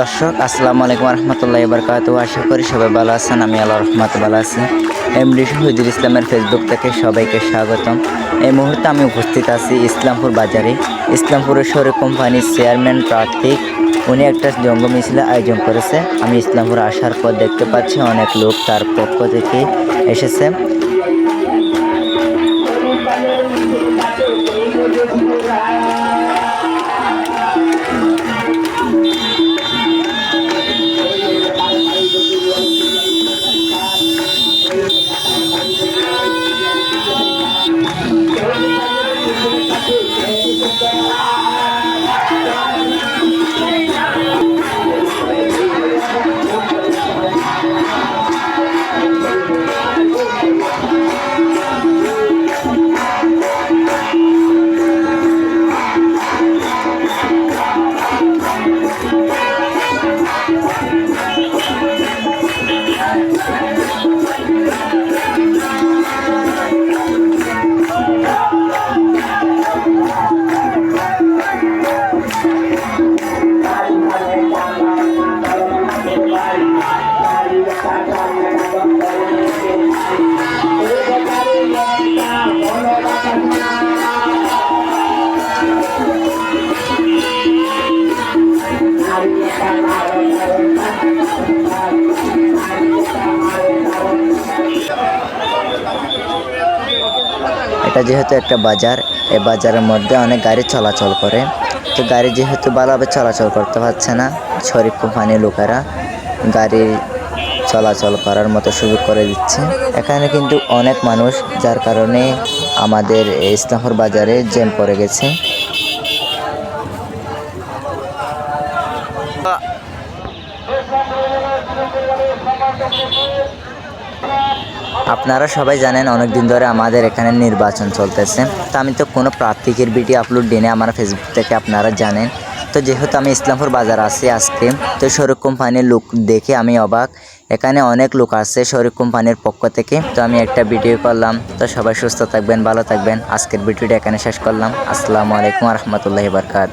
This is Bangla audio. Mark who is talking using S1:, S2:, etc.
S1: দর্শক, আসসালামু আলাইকুম রহমতুল্লাহ বরকাত আশা করি সবাই ভালো আছেন, আমি আল্লাহ রহমত ভালো আছি। এমডি শহীদুল ইসলামের ফেসবুক থেকে সবাইকে স্বাগতম। এই মুহূর্তে আমি উপস্থিত আছি ইসলামপুর বাজারে। ইসলামপুরের সৌর কোম্পানির চেয়ারম্যান প্রার্থী। উনি একটা জঙ্গ মিছিলে আয়োজন করেছে। আমি ইসলামপুর আসার পর দেখতে পাচ্ছি অনেক লোক তার পক্ষ থেকে এসেছে। এটা যেহেতু একটা বাজার, এই বাজারের মধ্যে অনেক গাড়ি চলাচল করে। তো গাড়ি যেহেতু ভালোভাবে চলাচল করতে পারছে না, শরীফ কোম্পানির লোকেরা গাড়ি চলাচল করার মতো সুযোগ করে দিচ্ছে। এখানে কিন্তু অনেক মানুষ, যার কারণে আমাদের ইসলামপুর বাজারে জ্যাম পড়ে গেছে। আপনারা সবাই জানেন অনেক দিন ধরে আমাদের এখানে নির্বাচন চলতেছে। তো আমি তো কোনো প্রার্থীকের ভিডিও আপলোড দিই না আমার ফেসবুক থেকে আপনারা জানেন। তো যেহেতু আমি ইসলামপুর বাজার আছি আজকে, তো শরীর কোম্পানির লোক দেখে আমি অবাক এখানে অনেক লোক আছে শরীর কোম্পানির পক্ষ থেকে। তো আমি একটা ভিডিও করলাম। তো সবাই সুস্থ থাকবেন, ভালো থাকবেন। আজকের ভিডিওটা এখানে শেষ করলাম। আসসালামু আলাইকুম রহমতুল্লাহ বরকাত